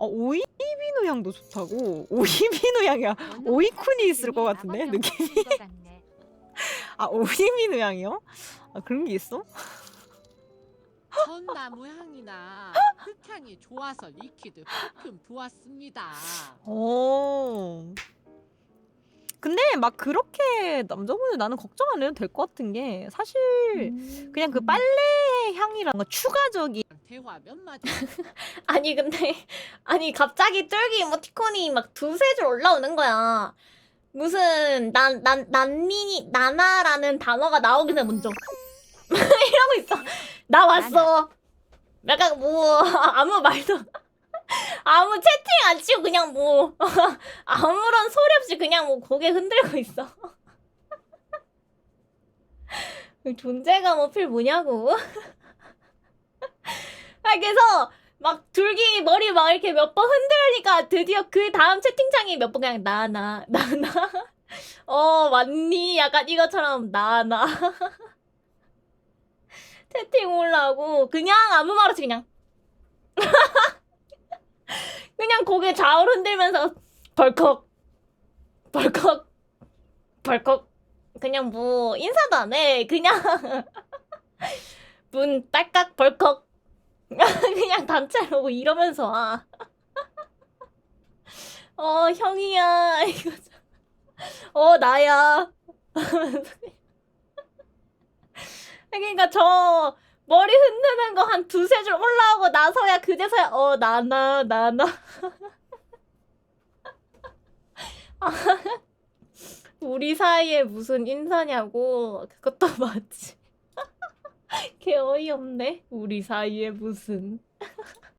어, 오이비누 향도 좋다고. 오이비누 향이야. 오이쿤이 있을 것 같은데 느낌이. 아 오이비누 향이요? 아 그런 게 있어? 전나무 향이나 흙향이 좋아서 리퀴드 퍼퓸 보았습니다. 어. 근데 막 그렇게 남자분들 나는 걱정 안 해도 될 것 같은 게 사실 그냥 그 빨래 향이랑 거 추가적인 대화 몇 마디 아니 근데 아니 갑자기 쫄기 이모티콘이 막 두세 줄 올라오는 거야. 무슨 난난 난니 나나라는 단어가 나오기 전에 먼저 이러고 있어. 나 왔어. 약간 뭐 아무 말도 아무 채팅 안 치고 그냥 뭐 아무런 소리 없이 그냥 뭐 고개 흔들고 있어. 존재감 어필 뭐냐고. 아 그래서 막 둘기 머리 막 이렇게 몇 번 흔들으니까 드디어 그 다음 채팅창이 몇 번 그냥 나나 나나? 어 맞니? 약간 이것처럼 나나? 채팅 올라오고 그냥 아무 말 없이 그냥. 그냥 고개 좌우로 흔들면서 벌컥 벌컥 벌컥. 그냥 뭐 인사도 안 해. 그냥 문 딸깍 벌컥 단체로 뭐 이러면서 와. 어 형이야. 이거 어 나야. 그러니까 저 머리 흔드는 거 한 두세 줄 올라오고 나서야 그제서야 어 나나 나나. 우리 사이에 무슨 인사냐고. 그것도 맞지. 개 어이없네. 우리 사이에 무슨